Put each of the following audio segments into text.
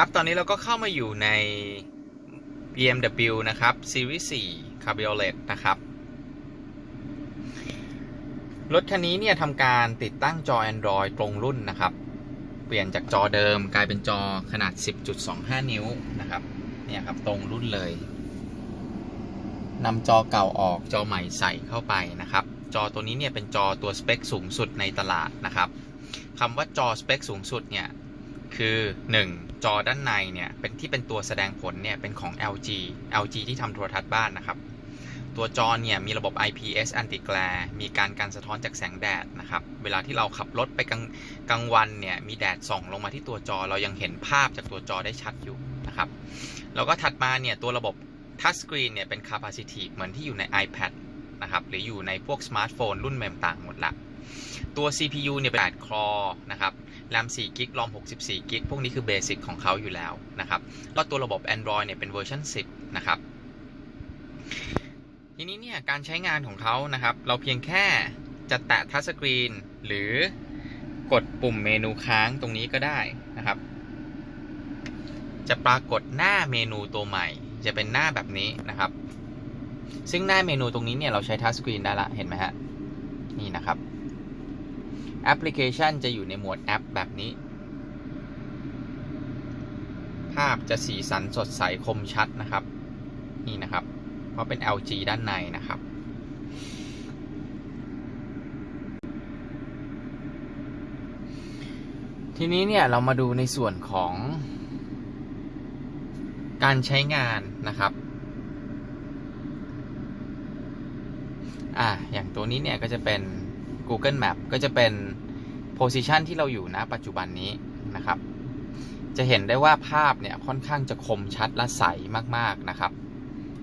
ครับตอนนี้เราก็เข้ามาอยู่ใน BMW นะครับ Series 4 Cabriolet นะครับ รถคันนี้เนี่ยทำการติดตั้งจอ Android ตรงรุ่นนะครับ เปลี่ยนจากจอเดิมกลายเป็นจอขนาด 10.25 นิ้วนะครับ เนี่ยครับตรงรุ่นเลยนำจอเก่าออกจอใหม่ใส่เข้าไปนะครับ จอตัวนี้เนี่ยเป็นจอตัวสเปคสูงสุดในตลาดนะครับคำว่าจอสเปคสูงสุดเนี่ย คือ 1. จอด้านในเนี่ยเป็นที่เป็นตัวแสดงผลเนี่ยเป็นของ LG LG ที่ทำโทรทัศน์บ้านนะครับ ตัวจอเนี่ยมีระบบ IPS anti glare มีการกันสะท้อนจากแสงแดดนะครับ เวลาที่เราขับรถไปกลางกลางวันเนี่ยมีแดดส่องลงมาที่ตัวจอเรายังเห็นภาพจากตัวจอได้ชัดอยู่นะครับแล้วก็ถัดมาเนี่ยตัวระบบ touch screen เนี่ยเป็น capacitive เหมือนที่อยู่ใน iPad นะครับหรืออยู่ในพวกสมาร์ทโฟนรุ่นใหม่ต่างหมดละตัว CPU เนี่ยเป็น8คอนะครับ RAM 4 g b ROM 64 g b พวกนี้คือเบสิกของเขาอยู่แล้วนะครับแล้วตัวระบบ Android เนี่ยเป็นเวอร์ชัน10 นะครับ ทีนี้เนี่ยการใช้งานของเขานะครับ เราเพียงแค่จะแตะทัชสกรีนหรือกดปุ่มเมนูค้างตรงนี้ก็ได้นะครับ จะปรากฏหน้าเมนูตัวใหม่ จะเป็นหน้าแบบนี้นะครับ ซึ่งหน้าเมนูตรงนี้เนี่ยเราใช้ทัชสกรีนได้ละเห็นไหมฮะนี่นะครับ แอปพลิเคชันจะอยู่ในหมวดแอปแบบนี้ ภาพจะสีสันสดใสคมชัดนะครับ นี่นะครับ เพราะเป็น LG ด้านในนะครับ ทีนี้เนี่ยเรามาดูในส่วนของ การใช้งานนะครับอ่าอย่างตัวนี้เนี่ยก็จะเป็น Google Map ก็จะเป็น position ที่เราอยู่นะปัจจุบันนี้นะครับ จะเห็นได้ว่าภาพเนี่ยค่อนข้างจะคมชัดและใสมากๆนะครับ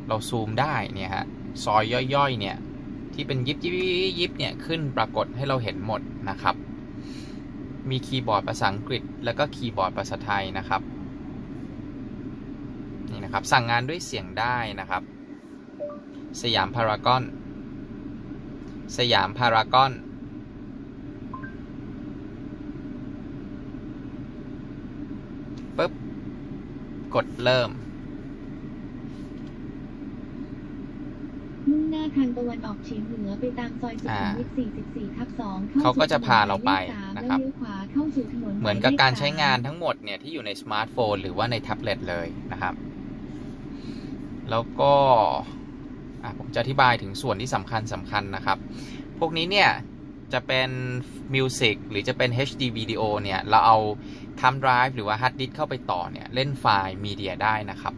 เราซูมได้เนี่ยฮะซอยย่อยๆเนี่ยที่เป็นยิบยิบยิบเนี่ยขึ้นปรากฏให้เราเห็นหมดนะครับ มีคีย์บอร์ดภาษาอังกฤษ แล้วก็คีย์บอร์ดภาษาไทยนะครับนี่นะครับสั่งงานด้วยเสียงได้นะครับ สยามพารากอน สยามพารากอน กดเริ่ม มุ่งหน้าทางตะวันออกเฉียงเหนือไปตามซอยสุขุมวิท44ทับ2เขาก็จะพาเราไปนะครับแล้วเลี้ยวขวาเข้าสู่ถนนเหมือนกับการใช้งานทั้งหมดเนี่ยที่อยู่ในสมาร์ทโฟนหรือว่าในแท็บเล็ตเลยนะครับ แล้วก็อะผมจะอธิบายถึงส่วนที่สำคัญสำคัญนะครับ พวกนี้เนี่ยจะเป็นมิวสิกหรือจะเป็น HD วิดีโอเนี่ย เราเอา ทำไดรฟ์หรือว่าฮาร์ดดิสเข้าไปต่อเนี่ย เล่นไฟล์มีเดียได้นะครับ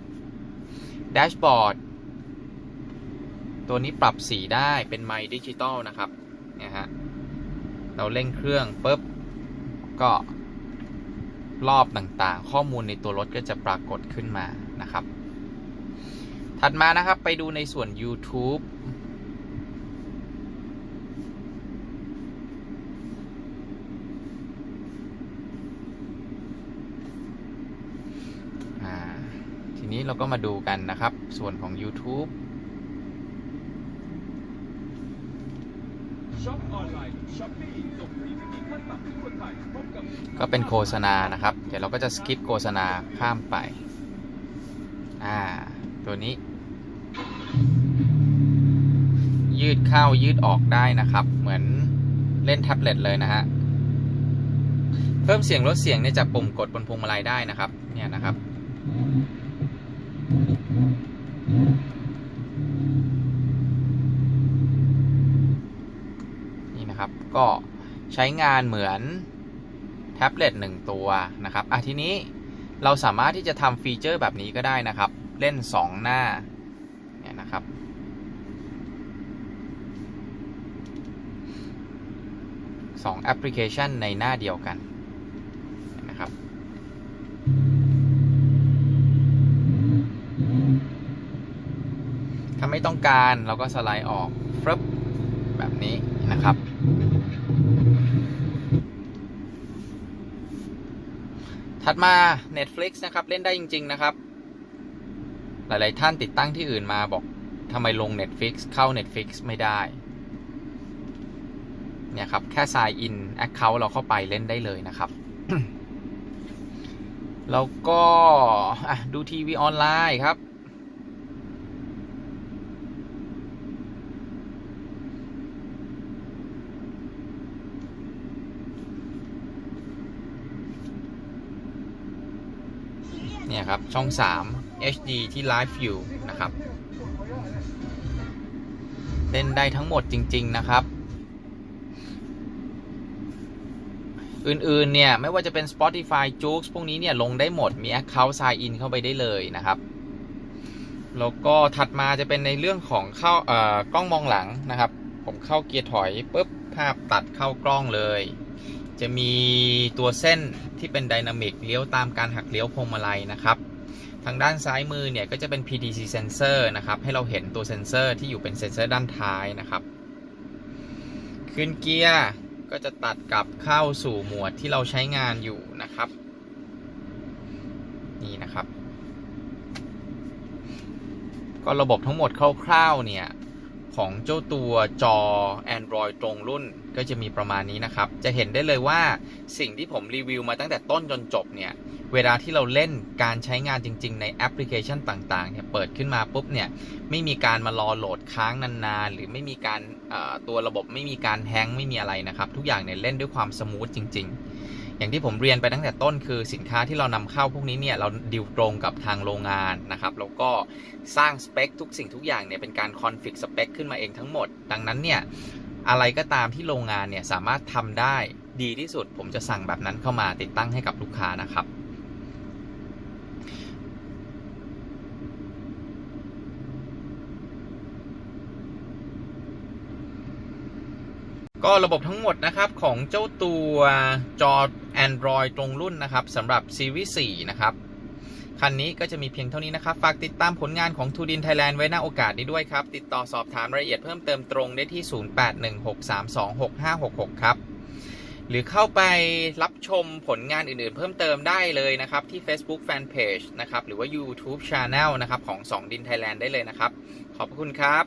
แดชบอร์ดตัวนี้ปรับสีได้เป็นไมดิจิตอลนะครับเนี่ยฮะเราเร่งเครื่องปุ๊บก็รอบต่างๆ ข้อมูลในตัวรถก็จะปรากฏขึ้นมานะครับ ถัดมานะครับไปดูในส่วน YouTube อ่าที นี้เราก็มาดูกันนะครับ ส่วนของ YouTube ช็อปออนไลน์ช้อปปี้ส่งฟรีไม่มีขั้นต่ำทุกคนไทยพบกับก็เป็นโฆษณานะครับ เดี๋ยวเราก็จะสกิปโฆษณาข้ามไป อ่า ตัวนี้ ยืดเข้ายืดออกได้นะครับ เหมือนเล่นแท็บเล็ตเลยนะฮะ เพิ่มเสียงลดเสียงเนี่ยจากปุ่มกดบนพวงมาลัยได้นะครับ เนี่ยนะครับ นี่นะครับก็ใช้งานเหมือนแท็บเล็ตหนึ่งตัวนะครับอะทีนี้เราสามารถที่จะทำฟีเจอร์แบบนี้ก็ได้นะครับ เล่น 2 หน้าเนี่ยนะครับสองแอปพลิเคชันในหน้าเดียวกันนะครับ ถ้า ไม่ต้องการ เราก็สไลด์ออกฟรึบแบบนี้นะครับ ถัดมา Netflix นะครับ เล่นได้จริง ๆ นะครับ หลาย ๆ ท่านติดตั้งที่อื่นมาบอกทำไมลง Netflix เข้า Netflix ไม่ได้ เนี่ยครับ แค่ sign in account เราเข้าไปเล่นได้เลยนะครับ แล้วก็อะดูทีวีออนไลน์ครับ เนี่ยครับ ช่อง 3 HD ที่ไลฟ์อยู่นะครับ เล่นได้ทั้งหมดจริง ๆ นะครับ อื่น ๆ เนี่ย ไม่ว่าจะเป็น Spotify j o o x พวกนี้เนี่ย ลงได้หมดมี Account Sign In เข้าไปได้เลยนะครับ แล้วก็ถัดมาจะเป็นในเรื่องของเข้าเอ่อกล้องมองหลังนะครับ ผมเข้าเกียร์ถอยปุ๊บภาพตัดเข้ากล้องเลย จะมีตัวเส้นที่เป็นไดนามิกเลี้ยวตามการหักเลี้ยวพวงมาลัยนะครับทางด้านซ้ายมือเนี่ยก็จะเป็น PDC sensor นะครับ ให้เราเห็นตัวเซนเซอร์ที่อยู่เป็นเซนเซอร์ด้านท้ายนะครับ ขึ้นเกียร์ก็จะตัดกลับเข้าสู่หมวดที่เราใช้งานอยู่นะครับ นี่นะครับ ก็ระบบทั้งหมดคร่าวๆเนี่ย ของเจ้าตัวจอ Android ตรงรุ่น ก็จะมีประมาณนี้นะครับ จะเห็นได้เลยว่าสิ่งที่ผมรีวิวมาตั้งแต่ต้นจนจบเนี่ย เวลาที่เราเล่นการใช้งานจริง ๆ ในแอปพลิเคชันต่างๆเนี่ยเปิดขึ้นมาปุ๊บเนี่ยไม่มีการมารอโหลดค้างนานๆ หรือไม่มีการตัวระบบไม่มีการแฮงไม่มีอะไรนะครับ ทุกอย่างเนี่ยเล่นด้วยความสมูทจริง ๆอย่างที่ผมเรียนไปตั้งแต่ต้นคือสินค้าที่เรานำเข้าพวกนี้เนี่ยเราดิวตรงกับทางโรงงานนะครับแล้วก็สร้างสเปคทุกสิ่งทุกอย่างเนี่ยเป็นการคอนฟิกสเปคขึ้นมาเองทั้งหมด ดังนั้นเนี่ย อะไรก็ตามที่โรงงานเนี่ยสามารถทำได้ดีที่สุด ผมจะสั่งแบบนั้นเข้ามาติดตั้งให้กับลูกค้านะครับก็ระบบทั้งหมดนะครับของเจ้าตัวจอ Android ตรงรุ่นนะครับสำหรับ Series 4 นะครับ คันนี้ก็จะมีเพียงเท่านี้นะครับ ฝากติดตามผลงานของทูดินไทยแลนด์ไว้หน้าโอกาสนี้ด้วยครับ ติดต่อสอบถามรายละเอียดเพิ่มเติมตรงได้ที่ 0816326566 ครับ หรือเข้าไปรับชมผลงานอื่นๆ เพิ่มเติมได้เลยนะครับ ที่ Facebook Fanpage นะครับ หรือว่า YouTube Channel นะครับ ของ 2 ดินไทยแลนด์ได้เลยนะครับ ขอบคุณครับ